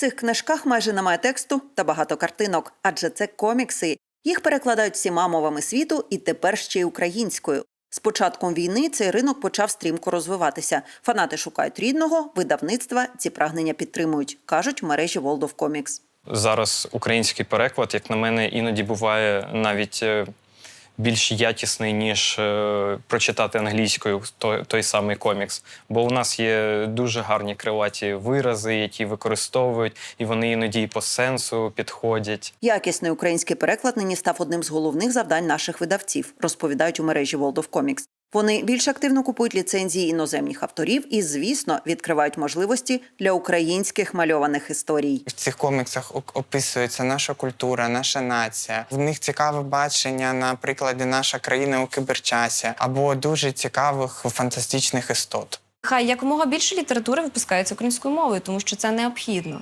цих книжках майже немає тексту та багато картинок, адже це комікси. Їх перекладають всіма мовами світу і тепер ще й українською. З початком війни цей ринок почав стрімко розвиватися. Фанати шукають рідного, видавництва ці прагнення підтримують, кажуть в мережі World of Comics. Зараз український переклад, як на мене, іноді буває навіть е, більш якісний, ніж е, прочитати англійською той, той самий комікс. Бо у нас є дуже гарні крилаті вирази, які використовують, і вони іноді і по сенсу підходять. Якісний український переклад нині став одним з головних завдань наших видавців, розповідають у мережі World of Comics. Вони більш активно купують ліцензії іноземних авторів і, звісно, відкривають можливості для українських мальованих історій. В цих коміксах ок- описується наша культура, наша нація. В них цікаве бачення на прикладі наша країна у киберчасі або дуже цікавих фантастичних істот. Хай якомога більше літератури випускається українською мовою, тому що це необхідно.